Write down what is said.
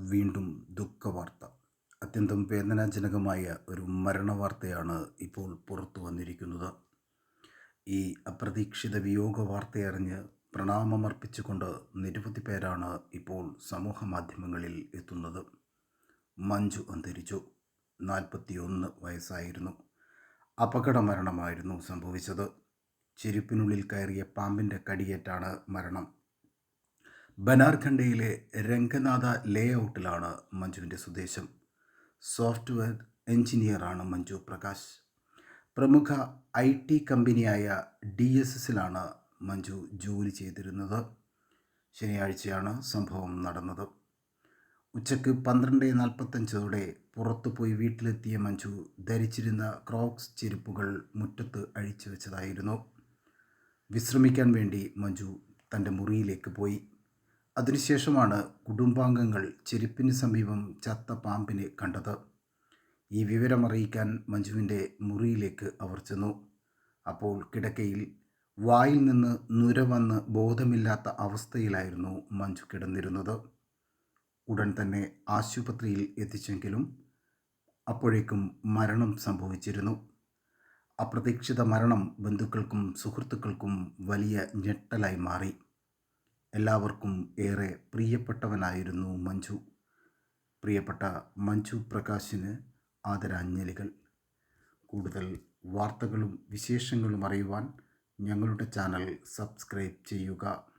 വീണ്ടും ദുഃഖവാർത്ത. അത്യന്തം വേദനാജനകമായ ഒരു മരണവാർത്തയാണ് ഇപ്പോൾ പുറത്തു വന്നിരിക്കുന്നത്. ഈ അപ്രതീക്ഷിത വിയോഗ വാർത്തയറിഞ്ഞ് പ്രണാമമർപ്പിച്ചുകൊണ്ട് നിരവധി പേരാണ് ഇപ്പോൾ സമൂഹ മാധ്യമങ്ങളിൽ എത്തുന്നത്. മഞ്ജു അന്തരിച്ചു. നാൽപ്പത്തിയൊന്ന് വയസ്സായിരുന്നു. അപകട മരണമായിരുന്നു സംഭവിച്ചത്. ചെരുപ്പിനുള്ളിൽ കയറിയ പാമ്പിന്റെ കടിയേറ്റാണ് മരണം. ബനാർഖണ്ഡയിലെ രംഗനാഥ ലേ ഔട്ടിലാണ് മഞ്ജുവിന്റെ സ്വദേശം. സോഫ്റ്റ്വെയർ എഞ്ചിനീയറാണ് മഞ്ജു പ്രകാശ്. പ്രമുഖ ഐ ടി കമ്പനിയായ ഡി എസ് എസിലാണ് മഞ്ജു ജോലി ചെയ്തിരുന്നത്. ശനിയാഴ്ചയാണ് സംഭവം നടന്നത്. ഉച്ചയ്ക്ക് പന്ത്രണ്ട് നാൽപ്പത്തഞ്ചോടെ പുറത്തുപോയി വീട്ടിലെത്തിയ മഞ്ജു ധരിച്ചിരുന്ന ക്രോക്സ് ചെരുപ്പുകൾ മുറ്റത്ത് അഴിച്ചു വെച്ചതായിരുന്നു വിശ്രമിക്കാൻ വേണ്ടി മഞ്ജു തന്റെ മുറിയിലേക്ക് പോയി. അതിനുശേഷമാണ് കുടുംബാംഗങ്ങൾ ചെരുപ്പിന് സമീപം ചത്ത പാമ്പിനെ കണ്ടത്. ഈ വിവരമറിയിക്കാൻ മഞ്ജുവിന്റെ മുറിയിലേക്ക് അവർ ചെന്നു. അപ്പോൾ കിടക്കയിൽ വായിൽ നിന്ന് നുര വന്ന് ബോധമില്ലാത്ത അവസ്ഥയിലായിരുന്നു മഞ്ജു കിടന്നിരുന്നത്. ഉടൻ തന്നെ ആശുപത്രിയിൽ എത്തിച്ചെങ്കിലും അപ്പോഴേക്കും മരണം സംഭവിച്ചിരുന്നു. അപ്രതീക്ഷിത മരണം ബന്ധുക്കൾക്കും സുഹൃത്തുക്കൾക്കും വലിയ ഞെട്ടലായി മാറി. എല്ലാവർക്കും ഏറെ പ്രിയപ്പെട്ടവനായിരുന്നു മഞ്ജു. പ്രിയപ്പെട്ട മഞ്ജു പ്രകാശിന് ആദരാഞ്ജലികൾ. കൂടുതൽ വാർത്തകളും വിശേഷങ്ങളും അറിയുവാൻ ഞങ്ങളുടെ ചാനൽ സബ്സ്ക്രൈബ് ചെയ്യുക.